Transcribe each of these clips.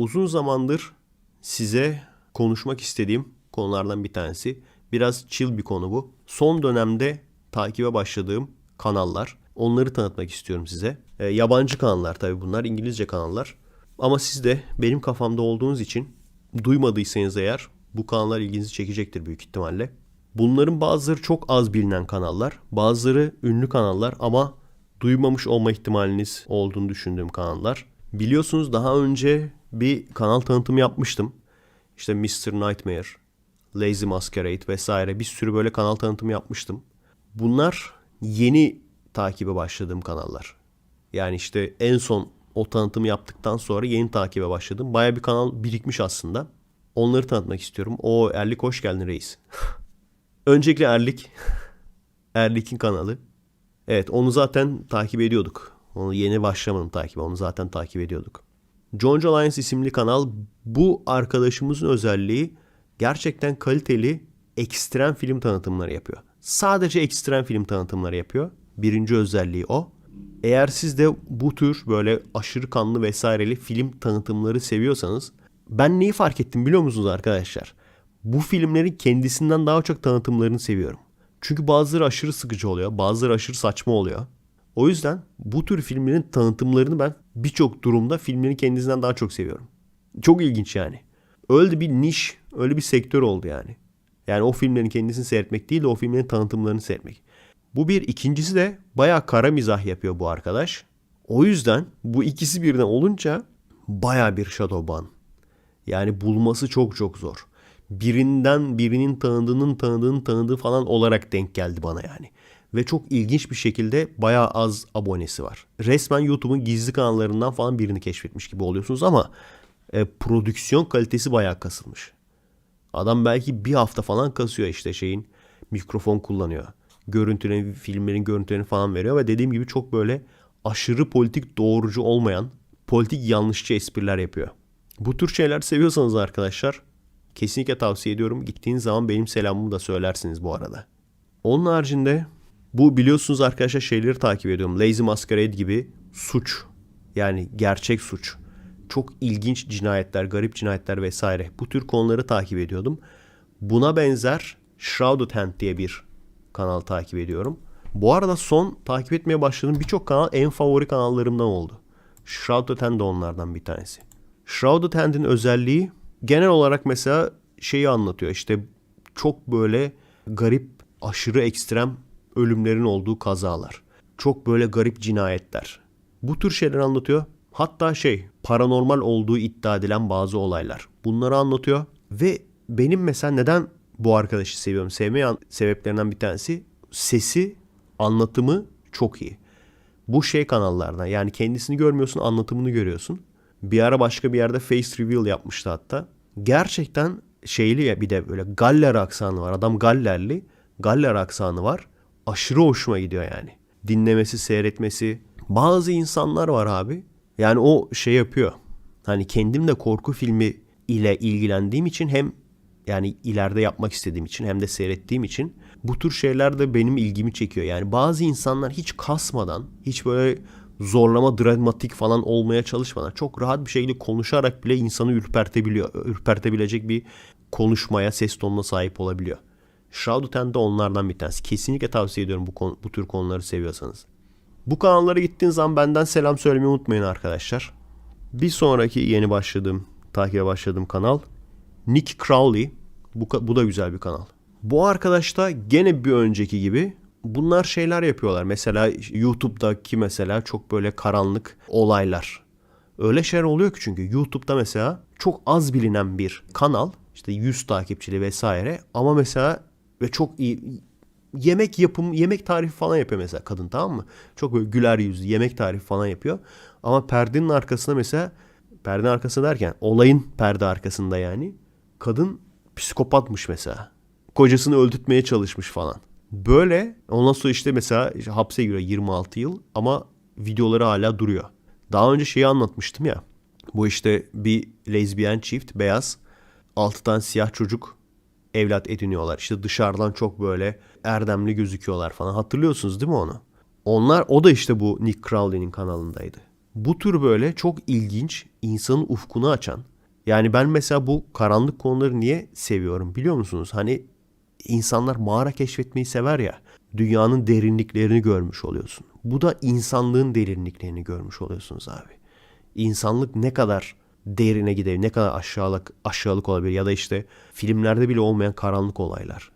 uzun zamandır size konuşmak istediğim konulardan bir tanesi. Biraz chill bir konu bu. Son dönemde takibe başladığım kanallar. Onları tanıtmak istiyorum size. E, yabancı kanallar tabii bunlar. İngilizce kanallar. Ama siz de benim kafamda olduğunuz için duymadıysanız eğer bu kanallar ilginizi çekecektir büyük ihtimalle. Bunların bazıları çok az bilinen kanallar. Bazıları ünlü kanallar ama duymamış olma ihtimaliniz olduğunu düşündüğüm kanallar. Biliyorsunuz daha önce bir kanal tanıtımı yapmıştım. İşte Mr. Nightmare, Lazy Masquerade vesaire bir sürü böyle kanal tanıtımı yapmıştım. Bunlar yeni takibe başladığım kanallar. Yani işte en son o tanıtımı yaptıktan sonra yeni takibe başladım. Baya bir kanal birikmiş aslında. Onları tanıtmak istiyorum. O Erlik hoş geldin reis. Öncelikle Erlik. Erlik'in kanalı. Evet onu zaten takip ediyorduk. Onu yeni başlamadım takibe. Onu zaten takip ediyorduk. John Alliance isimli kanal bu arkadaşımızın özelliği gerçekten kaliteli ekstrem film tanıtımları yapıyor. Sadece ekstrem film tanıtımları yapıyor. Birinci özelliği o. Eğer siz de bu tür böyle aşırı kanlı vesaireli film tanıtımları seviyorsanız ben neyi fark ettim biliyor musunuz arkadaşlar? Bu filmlerin kendisinden daha çok tanıtımlarını seviyorum. Çünkü bazıları aşırı sıkıcı oluyor, bazıları aşırı saçma oluyor. O yüzden bu tür filmlerin tanıtımlarını ben birçok durumda filmlerin kendisinden daha çok seviyorum. Çok ilginç yani. Öyle bir niş, öyle bir sektör oldu yani. Yani o filmlerin kendisini seyretmek değil de o filmlerin tanıtımlarını seyretmek. Bu bir. ikincisi de bayağı kara mizah yapıyor bu arkadaş. O yüzden bu ikisi birden olunca bayağı bir Shadowban. Yani bulması çok çok zor. Birinden birinin tanıdığının tanıdığının tanıdığı falan olarak denk geldi bana yani. Ve çok ilginç bir şekilde bayağı az abonesi var. Resmen YouTube'un gizli kanallarından falan birini keşfetmiş gibi oluyorsunuz ama e, prodüksiyon kalitesi bayağı kasılmış. Adam belki bir hafta falan kasıyor işte şeyin mikrofon kullanıyor. Görüntülerini, filmlerin görüntülerini falan veriyor ve dediğim gibi çok böyle aşırı politik doğrucu olmayan, politik yanlışçı espriler yapıyor. Bu tür şeyler seviyorsanız arkadaşlar kesinlikle tavsiye ediyorum. Gittiğiniz zaman benim selamımı da söylersiniz bu arada. Onun haricinde bu biliyorsunuz arkadaşlar şeyleri takip ediyorum. Lazy Masquerade gibi suç yani gerçek suç. Çok ilginç cinayetler, garip cinayetler vesaire. Bu tür konuları takip ediyordum. Buna benzer Shrouded Hand diye bir kanal takip ediyorum. Bu arada son takip etmeye başladığım birçok kanal en favori kanallarımdan oldu. Shrouded Hand de onlardan bir tanesi. Shrouded Hand'in özelliği genel olarak mesela şeyi anlatıyor. İşte çok böyle garip, aşırı ekstrem ölümlerin olduğu kazalar. Çok böyle garip cinayetler. Bu tür şeyler anlatıyor. Hatta şey paranormal olduğu iddia edilen bazı olaylar. Bunları anlatıyor. Ve benim mesela neden bu arkadaşı seviyorum? Sevmeye sebeplerinden bir tanesi sesi, anlatımı çok iyi. Bu şey kanallardan yani kendisini görmüyorsun anlatımını görüyorsun. Bir ara başka bir yerde face reveal yapmıştı hatta. Gerçekten şeyli ya bir de böyle Galler aksanı var. Adam Gallerli. Galler aksanı var. Aşırı hoşuma gidiyor yani. Dinlemesi, seyretmesi. Bazı insanlar var abi. Yani o şey yapıyor. Hani kendim de korku filmi ile ilgilendiğim için hem yani ileride yapmak istediğim için hem de seyrettiğim için bu tür şeyler de benim ilgimi çekiyor. Yani bazı insanlar hiç kasmadan, hiç böyle zorlama dramatik falan olmaya çalışmadan çok rahat bir şekilde konuşarak bile insanı ürpertebiliyor. Ürpertebilecek bir konuşmaya, ses tonuna sahip olabiliyor. Shrouded Hand de onlardan bir tanesi. Kesinlikle tavsiye ediyorum bu, konu, bu tür konuları seviyorsanız. Bu kanallara gittiğiniz zaman benden selam söylemeyi unutmayın arkadaşlar. Bir sonraki yeni başladığım, takibe başladığım kanal Nick Crowley. Bu, bu da güzel bir kanal. Bu arkadaş da gene bir önceki gibi bunlar şeyler yapıyorlar. Mesela YouTube'daki mesela çok böyle karanlık olaylar. Öyle şeyler oluyor ki çünkü YouTube'da mesela çok az bilinen bir kanal işte 100 takipçili vesaire ama mesela ve çok iyi yemek yapım yemek tarifi falan yapıyor mesela kadın tamam mı? Çok böyle güler yüzlü yemek tarifi falan yapıyor. Ama perdenin arkasında mesela perde arkası derken olayın perde arkasında yani kadın psikopatmış mesela. Kocasını öldürtmeye çalışmış falan. Böyle ondan sonra işte mesela işte hapse giriyor 26 yıl ama videoları hala duruyor. Daha önce şeyi anlatmıştım ya. Bu işte bir lezbiyen çift beyaz 6 tane siyah çocuk evlat ediniyorlar. İşte dışarıdan çok böyle erdemli gözüküyorlar falan. Hatırlıyorsunuz değil mi onu? Onlar o da işte bu Nick Crowley'nin kanalındaydı. Bu tür böyle çok ilginç, insanın ufkunu açan, Yani ben mesela bu karanlık konuları niye seviyorum biliyor musunuz? Hani insanlar mağara keşfetmeyi sever ya. Dünyanın derinliklerini görmüş oluyorsun. Bu da insanlığın derinliklerini görmüş oluyorsunuz abi. İnsanlık ne kadar derine gidebilir, ne kadar aşağılık aşağılık olabilir ya da işte filmlerde bile olmayan karanlık olaylar.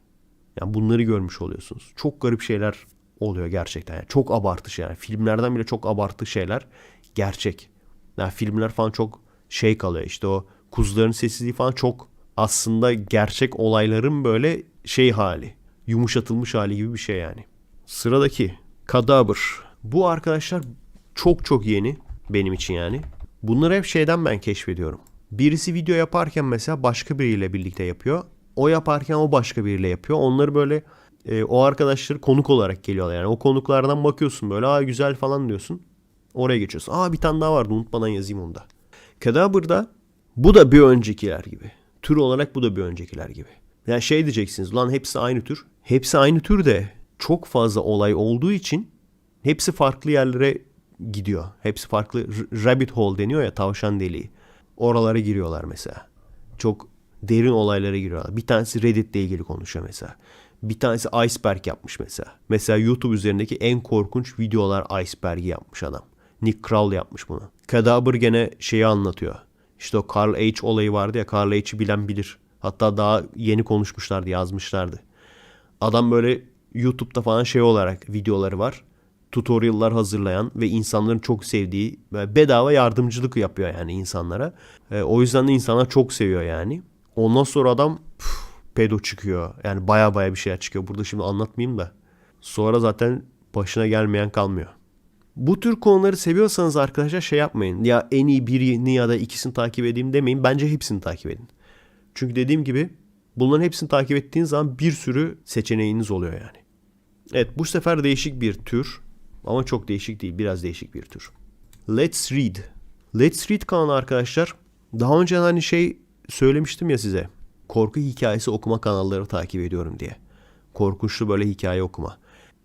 Yani bunları görmüş oluyorsunuz. Çok garip şeyler oluyor gerçekten. Yani çok abartı şeyler. Filmlerden bile çok abartı şeyler gerçek. Yani filmler falan çok şey kalıyor. İşte o kuzuların sessizliği falan çok aslında gerçek olayların böyle şey hali. Yumuşatılmış hali gibi bir şey yani. Sıradaki Kadabır. Bu arkadaşlar çok çok yeni benim için yani. Bunları hep şeyden ben keşfediyorum. Birisi video yaparken mesela başka biriyle birlikte yapıyor. O yaparken o başka biriyle yapıyor. Onları böyle e, o arkadaşları konuk olarak geliyorlar. Yani o konuklardan bakıyorsun böyle aa güzel falan diyorsun. Oraya geçiyorsun. Aa bir tane daha vardı unutmadan yazayım onu da. Kadabr'da bu da bir öncekiler gibi. Tür olarak bu da bir öncekiler gibi. Yani şey diyeceksiniz lan hepsi aynı tür. Hepsi aynı tür de çok fazla olay olduğu için hepsi farklı yerlere gidiyor. Hepsi farklı rabbit hole deniyor ya tavşan deliği. Oralara giriyorlar mesela. Çok derin olaylara giriyorlar. Bir tanesi Reddit'le ilgili konuşuyor mesela. Bir tanesi iceberg yapmış mesela. Mesela YouTube üzerindeki en korkunç videolar iceberg'i yapmış adam. Nick Kroll yapmış bunu. Kadabır gene şeyi anlatıyor. İşte o Carl H olayı vardı ya Carl H'i bilen bilir. Hatta daha yeni konuşmuşlardı yazmışlardı. Adam böyle YouTube'da falan şey olarak videoları var. Tutorial'lar hazırlayan ve insanların çok sevdiği bedava yardımcılık yapıyor yani insanlara. E, o yüzden de insanlar çok seviyor yani. Ondan sonra adam püf, pedo çıkıyor. Yani baya baya bir şeyler çıkıyor. Burada şimdi anlatmayayım da. Sonra zaten başına gelmeyen kalmıyor. Bu tür konuları seviyorsanız arkadaşlar şey yapmayın. Ya en iyi birini ya da ikisini takip edeyim demeyin. Bence hepsini takip edin. Çünkü dediğim gibi bunların hepsini takip ettiğiniz zaman bir sürü seçeneğiniz oluyor yani. Evet bu sefer değişik bir tür. Ama çok değişik değil. Biraz değişik bir tür. Let's Read. Let's Read kanalı arkadaşlar. Daha önce hani şey söylemiştim ya size. Korku hikayesi okuma kanalları takip ediyorum diye. Korkunçlu böyle hikaye okuma.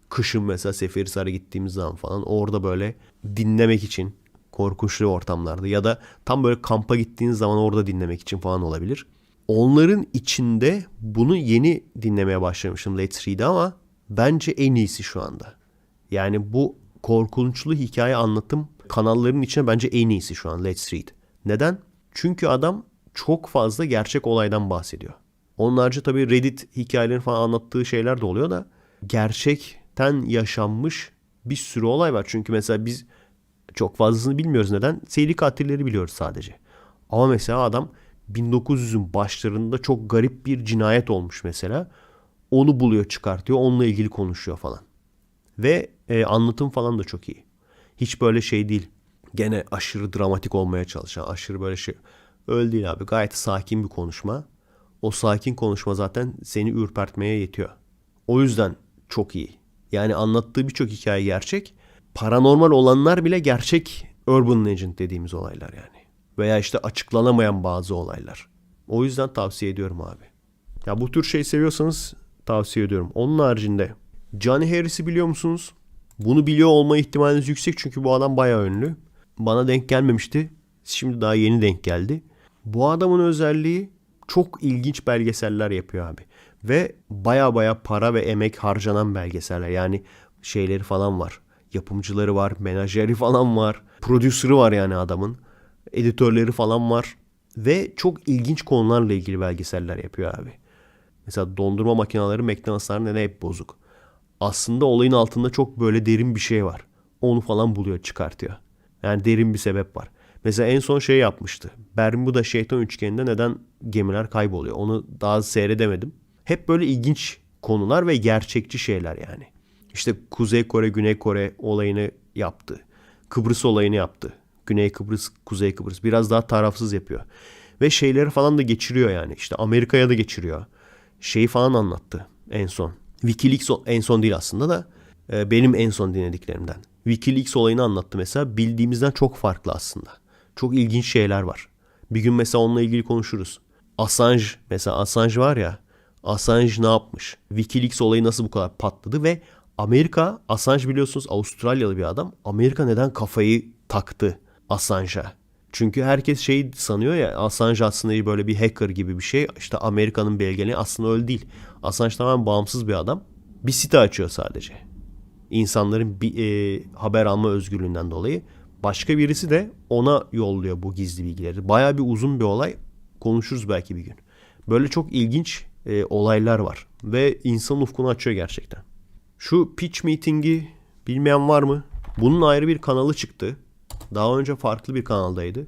Kışın mesela Seferihisar'a gittiğimiz zaman falan orada böyle dinlemek için korkunçlu ortamlarda ya da tam böyle kampa gittiğiniz zaman orada dinlemek için falan olabilir. Onların içinde bunu yeni dinlemeye başlamıştım Let's Read'i ama bence en iyisi şu anda. Yani bu korkunçlu hikaye anlatım kanallarının içine bence en iyisi şu an Let's Read. Neden? Çünkü adam çok fazla gerçek olaydan bahsediyor. Onlarca tabii Reddit hikayelerini falan anlattığı şeyler de oluyor da gerçekten yaşanmış bir sürü olay var. Çünkü mesela biz çok fazlasını bilmiyoruz neden? Seri katilleri biliyoruz sadece. Ama mesela adam 1900'ün başlarında çok garip bir cinayet olmuş mesela. Onu buluyor çıkartıyor onunla ilgili konuşuyor falan. Ve e, anlatım falan da çok iyi. Hiç böyle şey değil. Gene aşırı dramatik olmaya çalışan, aşırı böyle şey. Öyle değil abi. Gayet sakin bir konuşma. O sakin konuşma zaten seni ürpertmeye yetiyor. O yüzden çok iyi. Yani anlattığı birçok hikaye gerçek. Paranormal olanlar bile gerçek urban legend dediğimiz olaylar yani. Veya işte açıklanamayan bazı olaylar. O yüzden tavsiye ediyorum abi. Ya bu tür şey seviyorsanız tavsiye ediyorum. Onun haricinde Johnny Harris'i biliyor musunuz? Bunu biliyor olma ihtimaliniz yüksek çünkü bu adam bayağı ünlü. Bana denk gelmemişti. Şimdi daha yeni denk geldi. Bu adamın özelliği çok ilginç belgeseller yapıyor abi. Ve baya baya para ve emek harcanan belgeseller. Yani şeyleri falan var. Yapımcıları var, menajeri falan var. Prodüsörü var yani adamın. Editörleri falan var. Ve çok ilginç konularla ilgili belgeseller yapıyor abi. Mesela dondurma makineleri McDonald's'lar neden hep bozuk? Aslında olayın altında çok böyle derin bir şey var. Onu falan buluyor çıkartıyor. Yani derin bir sebep var. Mesela en son şey yapmıştı. Bermuda şeytan üçgeninde neden gemiler kayboluyor? Onu daha seyredemedim. Hep böyle ilginç konular ve gerçekçi şeyler yani. İşte Kuzey Kore, Güney Kore olayını yaptı. Kıbrıs olayını yaptı. Güney Kıbrıs, Kuzey Kıbrıs. Biraz daha tarafsız yapıyor. Ve şeyleri falan da geçiriyor yani. İşte Amerika'ya da geçiriyor. Şeyi falan anlattı en son. Wikileaks en son değil aslında da e, benim en son dinlediklerimden. Wikileaks olayını anlattı mesela. Bildiğimizden çok farklı aslında. Çok ilginç şeyler var. Bir gün mesela onunla ilgili konuşuruz. Assange mesela Assange var ya. Assange ne yapmış? Wikileaks olayı nasıl bu kadar patladı ve Amerika Assange biliyorsunuz Avustralyalı bir adam. Amerika neden kafayı taktı Assange'a? Çünkü herkes şey sanıyor ya Assange aslında böyle bir hacker gibi bir şey. İşte Amerika'nın belgeni aslında öyle değil. Assange tamamen bağımsız bir adam. Bir site açıyor sadece. İnsanların bir e, haber alma özgürlüğünden dolayı. Başka birisi de ona yolluyor bu gizli bilgileri. Baya bir uzun bir olay. Konuşuruz belki bir gün. Böyle çok ilginç e, olaylar var. Ve insan ufkunu açıyor gerçekten. Şu pitch meeting'i bilmeyen var mı? Bunun ayrı bir kanalı çıktı. Daha önce farklı bir kanaldaydı.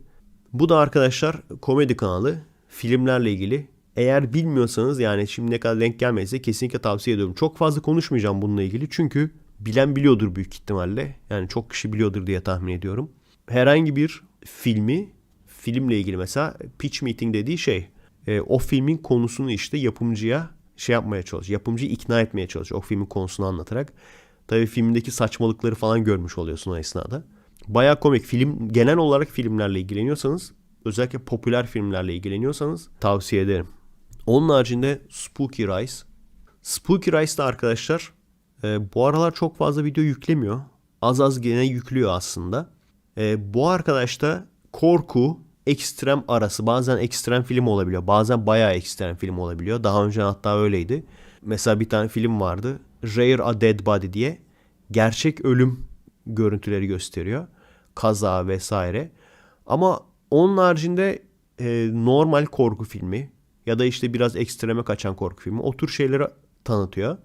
Bu da arkadaşlar komedi kanalı. Filmlerle ilgili. Eğer bilmiyorsanız yani şimdi ne kadar denk gelmediyse kesinlikle tavsiye ediyorum. Çok fazla konuşmayacağım bununla ilgili. Çünkü bilen biliyordur büyük ihtimalle. Yani çok kişi biliyordur diye tahmin ediyorum. Herhangi bir filmi, filmle ilgili mesela pitch meeting dediği şey. e, o filmin konusunu işte yapımcıya şey yapmaya çalışıyor. Yapımcıyı ikna etmeye çalışıyor. O filmin konusunu anlatarak. Tabii filmdeki saçmalıkları falan görmüş oluyorsun o esnada. Baya komik. Film genel olarak filmlerle ilgileniyorsanız özellikle popüler filmlerle ilgileniyorsanız tavsiye ederim. Onun haricinde Spooky Rice. Spooky Rice de arkadaşlar e, bu aralar çok fazla video yüklemiyor. Az az gene yüklüyor aslında. E, bu arkadaş da korku, ekstrem arası bazen ekstrem film olabiliyor. Bazen bayağı ekstrem film olabiliyor. Daha önce hatta öyleydi. Mesela bir tane film vardı. Rare a Dead Body diye. Gerçek ölüm görüntüleri gösteriyor. Kaza vesaire. Ama onun haricinde e, normal korku filmi ya da işte biraz ekstreme kaçan korku filmi o tür şeyleri tanıtıyor.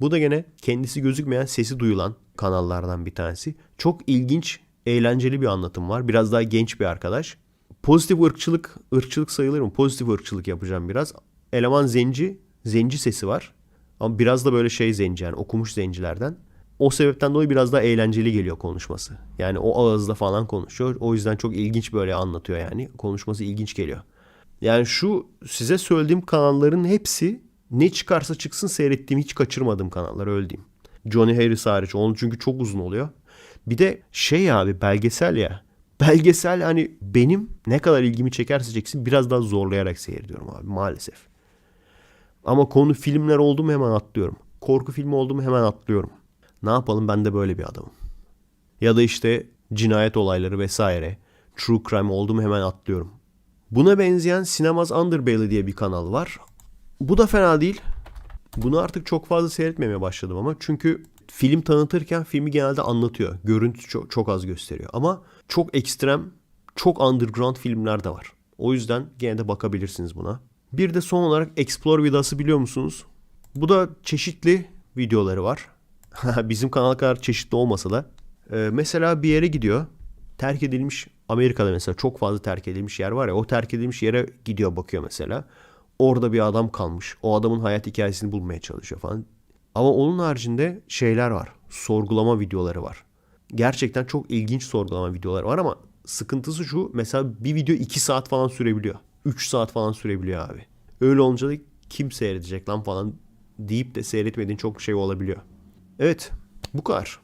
Bu da gene kendisi gözükmeyen sesi duyulan kanallardan bir tanesi. Çok ilginç, eğlenceli bir anlatım var. Biraz daha genç bir arkadaş. Pozitif ırkçılık, ırkçılık sayılır mı? Pozitif ırkçılık yapacağım biraz. Eleman zenci, zenci sesi var. Ama biraz da böyle şey zenci yani okumuş zencilerden. O sebepten dolayı biraz daha eğlenceli geliyor konuşması. Yani o ağızda falan konuşuyor. O yüzden çok ilginç böyle anlatıyor yani. Konuşması ilginç geliyor. Yani şu size söylediğim kanalların hepsi ne çıkarsa çıksın seyrettiğim hiç kaçırmadığım kanallar öyle diyeyim. Johnny Harris hariç. Onun çünkü çok uzun oluyor. Bir de şey abi belgesel ya. Belgesel hani benim ne kadar ilgimi çekerse çeksin biraz daha zorlayarak seyrediyorum abi maalesef. Ama konu filmler oldu mu hemen atlıyorum. Korku filmi oldu mu hemen atlıyorum. Ne yapalım ben de böyle bir adamım. Ya da işte cinayet olayları vesaire. True crime oldu mu hemen atlıyorum. Buna benzeyen Cinemas Underbelly diye bir kanal var. Bu da fena değil. Bunu artık çok fazla seyretmemeye başladım ama çünkü film tanıtırken filmi genelde anlatıyor. Görüntü çok, çok az gösteriyor. Ama çok ekstrem, çok underground filmler de var. O yüzden gene de bakabilirsiniz buna. Bir de son olarak Explore Vidas'ı biliyor musunuz? Bu da çeşitli videoları var. Bizim kanal kadar çeşitli olmasa da. Ee, mesela bir yere gidiyor. Terk edilmiş Amerika'da mesela çok fazla terk edilmiş yer var ya. O terk edilmiş yere gidiyor bakıyor mesela. Orada bir adam kalmış. O adamın hayat hikayesini bulmaya çalışıyor falan. Ama onun haricinde şeyler var. Sorgulama videoları var. Gerçekten çok ilginç sorgulama videoları var ama sıkıntısı şu. Mesela bir video 2 saat falan sürebiliyor. 3 saat falan sürebiliyor abi. Öyle olunca da kim seyredecek lan falan deyip de seyretmediğin çok şey olabiliyor. Evet bu kadar.